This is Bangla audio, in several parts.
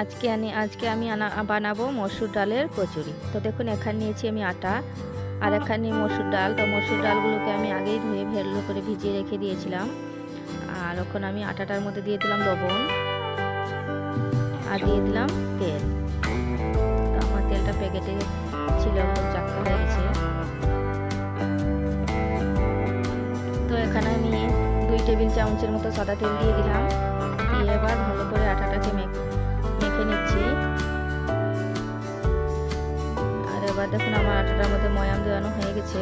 আজকে আমি আজকে আমি আনা, বানাবো মসুর ডালের কচুরি। তো দেখুন, এখানে নিয়েছি আমি আটা, আর এখানে মসুর ডাল। তো মসুর ডালগুলোকে আমি আগেই ধুয়ে ভেলো করে ভিজিয়ে রেখে দিয়েছিলাম। আর এখন আমি আটাটার মধ্যে দিয়ে দিলাম লবণ, আর দিয়ে দিলাম তেল। তো আমার তেলটা প্যাকেটে ছিল চাক্কা হয়ে গেছে। তো এখানে আমি দুই টেবিল চামচের মতো সাদা তেল দিয়ে দিলাম। দিয়ে এবার ভালো করে আটাটাকে দেখুন মধ্যে ময়াম দেওয়ানো হয়ে গেছে।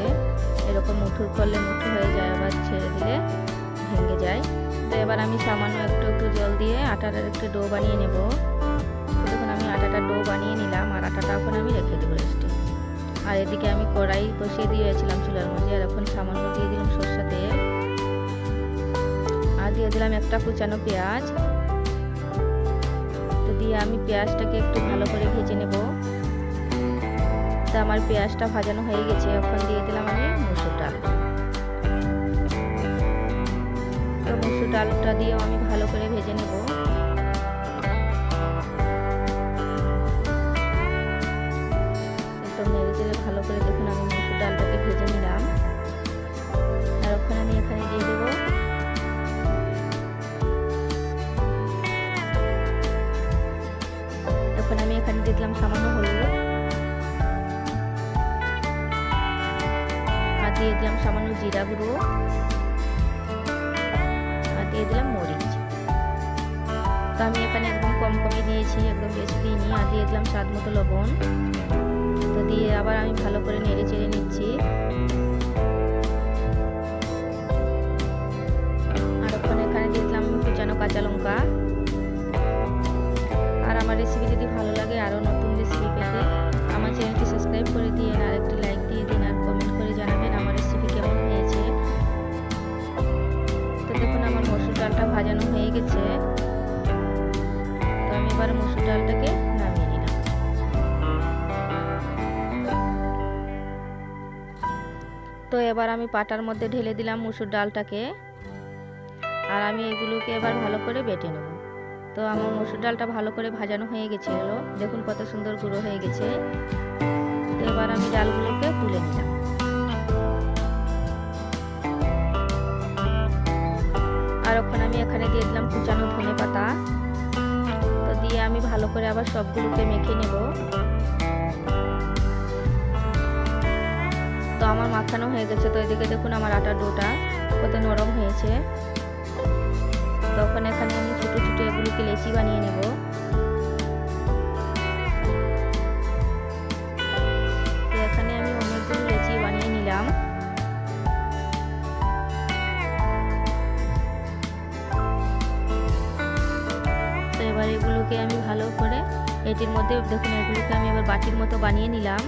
এরকম মুঠুর করলে মুঠু হয়ে যায়, আবার ছেড়ে দিলে ভেঙে যায়। তো এবার আমি সামান্য একটু একটু জল দিয়ে আটাটার একটু ডো বানিয়ে নেব। তখন আমি আটাটা ডো বানিয়ে নিলাম আর আটাটা এখন আমি রেখে দেবো রেস্টে। আর এদিকে আমি কড়াই বসিয়ে দিয়েছিলাম চুলার মধ্যে আর এখন সামান্য দিয়ে দিলাম সর্ষা তেল। আর দিয়ে দিলাম একটা কুচানো পেঁয়াজ। তো দিয়ে আমি পেঁয়াজটাকে একটু ভালো করে ভেজে নেব। তা আমার পেঁয়াজটা ভাজানো হয়ে গেছে। এখন দিয়ে দিলাম আমি মুসুর ডাল। তো মুসুর ডালটা দিয়েও আমি ভালো করে ভেজে নেব। নেড়ে চেড়ে ভালো করে ভেজে নিলাম। আমি এখানে দিয়ে আমি এখানে দিয়ে দিলাম সামান্য হলুদ। দিয়ে দিলাম সামান্য জিরা গুঁড়ো। আর দিয়ে দিলাম মরিচ। তো আমি এখানে একদম কম কমই দিয়েছি, একদম বেশি দিইনি। আর দিয়ে দিলাম স্বাদ মতো লবণ। তো দিয়ে আবার আমি ভালো করে নেড়ে চেড়ে নিচ্ছি। আর ওখানে এখানে দিয়ে দিলাম কুচানো কাঁচা লঙ্কা। আর আমার রেসিপি যদি ভালো লাগে আরও নতুন রেসিপি পেতে, আমার চ্যানেলটি সাবস্ক্রাইব করে দিয়ে আর ডালটা ভাজানো হয়ে গেছে। তো আমি এবার মসুর ডালটাকে নামিয়ে নিলাম। তো এবার আমি পাটার মধ্যে ঢেলে দিলাম মুসুর ডালটাকে। আর আমি এগুলোকে এবার ভালো করে বেটে নেব। তো আমার মসুর ডালটা ভালো করে ভাজানো হয়ে গেছিল দেখুন কত সুন্দর গুঁড়ো হয়ে গেছে। তো এবার আমি ডালগুলোকে তুলে নিলাম। করে আবার সবগুলোকে মেখে নেব। তো আমার মাখানো হয়ে গেছে, তো এদিকে দেখুন আমার আটার ডোটা কত নরম হয়েছে। তখন এখানে আমি ছোটো ছোটো এগুলোকে লেচি বানিয়ে নেব। এগুলোকে আমি ভালো করে এটির মধ্যে দেখুন, এগুলোকে আমি এবার বাটির মতো বানিয়ে নিলাম।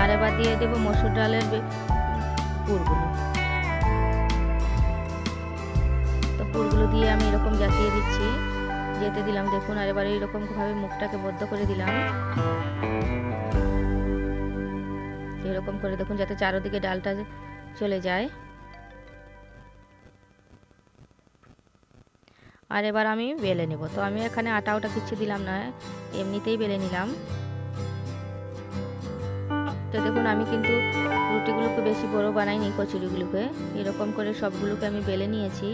আর এবার দিয়ে দেবো মসুর ডালের পুরগুলো। তো পুরগুলো দিয়ে আমি এরকম জাতিয়ে দিচ্ছি, যেতে দিলাম, দেখুন, আর এবার এইরকমভাবে মুখটাকে বদ্ধ করে দিলাম। এরকম করে দেখুন, যাতে চারোদিকে ডালটা চলে যায়। আর এবার আমি বেলে নেব। তো আমি এখানে আটা ওটা কিছু দিলাম না, এমনিতেই বেলে নিলাম। তো দেখুন, আমি কিন্তু রুটিগুলোকে বেশি বড় বানাইনি, কচুরিগুলোকে। এরকম করে সবগুলোকে আমি বেলে নিয়েছি।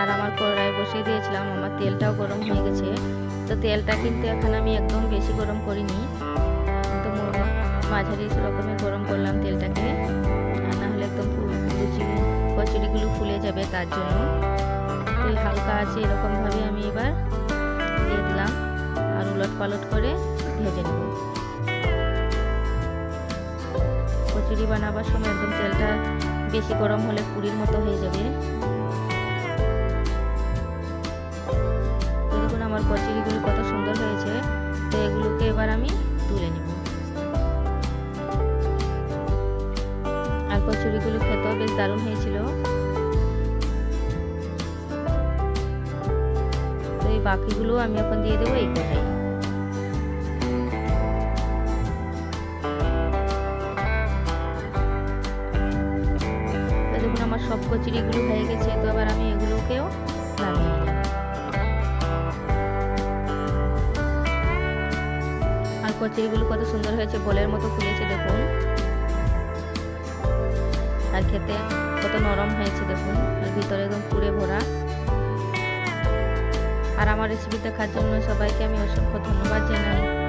আর আমার কড়াই বসিয়ে দিয়েছিলাম, আমার তেলটাও গরম হয়ে গেছে। তো তেলটা কিন্তু এখন আমি একদম বেশি গরম করিনি। তো মাঝারি রকমের গরম করলাম তেলটাকে। আর না হলে একদম কচুরিগুলো ফুলে যাবে তার জন্য। হালকা আছে এরকমভাবে আমি এবার দিয়ে দিলাম। আর উলট পালট করে ভেজে নেব। কচুরি বানাবার সময় একদম তেলটা বেশি গরম হলে পুরীর মতো হয়ে যাবে। দেখুন, আমার কচুরিগুলো কত সুন্দর হয়েছে। তো এগুলোকে এবার আমি তুলে নেব। আর কচুরিগুলো খেতেও বেশ দারুণ হয়েছিল। বাকিগুলো আমি এখন দিয়ে দেবো এই কটাই। দেখুন আমার সব কচুরিগুলো হয়ে গেছে, তো আবার আমি এগুলোকেও আর কচুরিগুলো কত সুন্দর হয়েছে, বলের মতো ফুলেছে, দেখুন। আর খেতে কত নরম হয়েছে, দেখুন। আর ভিতরে একদম পুরে ভরা। আর আমার রেসিপি দেখার জন্য সবাইকে আমি অসংখ্য ধন্যবাদ জানাই।